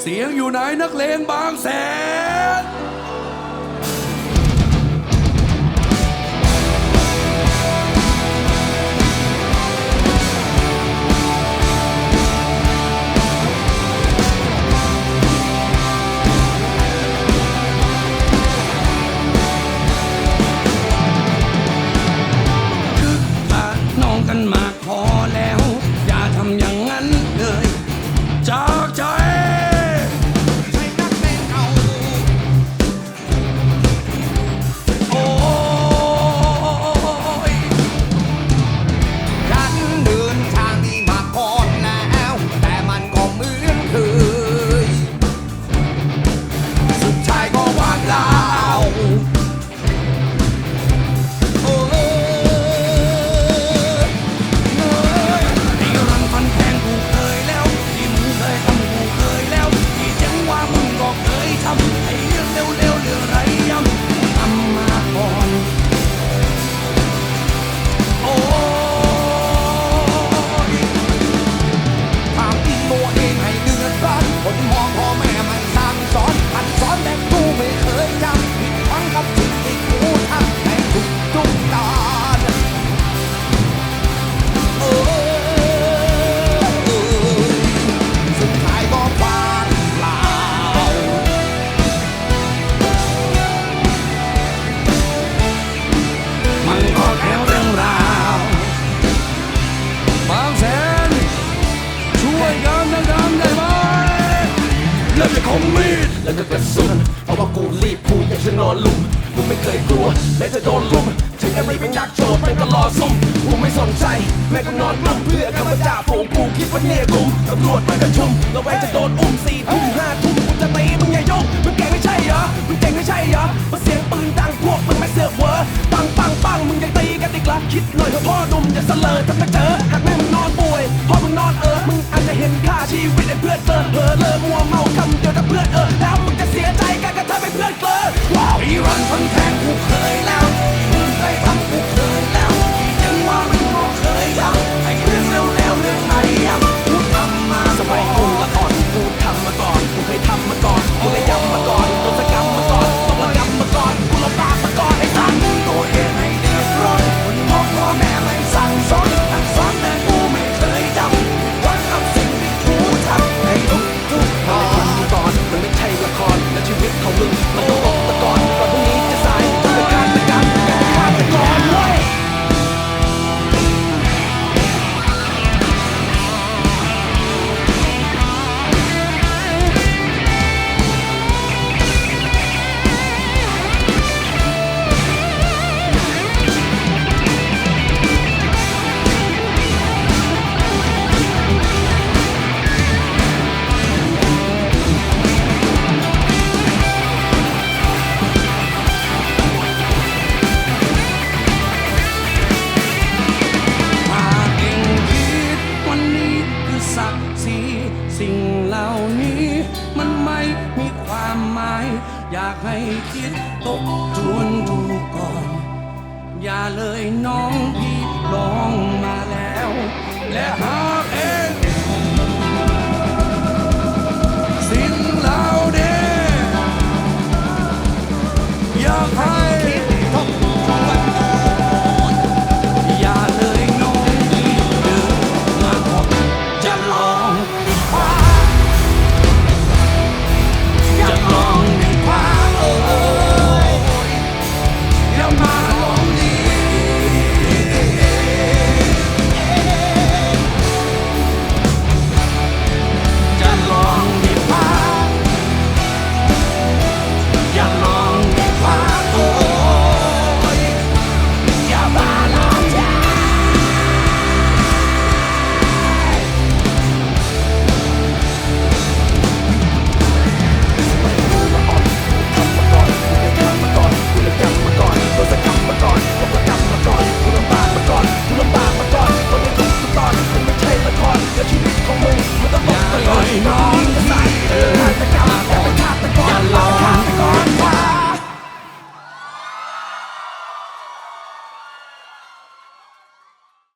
เสียงอยู่ไหนนักเลงบางแสน แล้วก็กระสุนเพราะว่ากูรีบพูดอยากจะนอนหลุมกูไม่เคยกลัวแม้จะโดนลุมถึงอะไรเป็นนักโจทย์มันก็รอซุ่มกูไม่สนใจแม่กูนอนกลุ่มเพื่อกำลังจ่าฝูงกูคิดว่าเนี่ยกูตำรวจมันกระชุมระแวงจะโดนอุ้มสี่ทุ่มห้าทุ่มกูจะตีมึงอย่ายกมึงเก่งไม่ใช่เหรอมึงเก่งไม่ใช่เหรอมาเสียงปืนดัง คิดหน่อยเถอะพ่อหนุ่มอย่าเสลอถ้าไม่เจอหากแม่มึงนอนป่วยพ่อมึงนอนเออมึงอาจจะเห็นค่าชีวิตไอ้เพื่อนเกินเผลอเลอมัวเมาคำเดียวกับเพื่อนเออแล้วมึงจะเสียใจกันกับเธอเป็นเพื่อนเกลอว้าวอีรันฟันแทงกูเคยแล้วมึงเคยทำ งเหล่านี้ มันไม่มีความหมาย อยากให้คิดตกทวนดูก่อน อย่าเลยน้องพี่ลองมาแล้ว และหาเองสิ่งเหล่านี้อยากให้คิดทบทวนอย่าเลยน้องพี่เดินมาขอจะลอง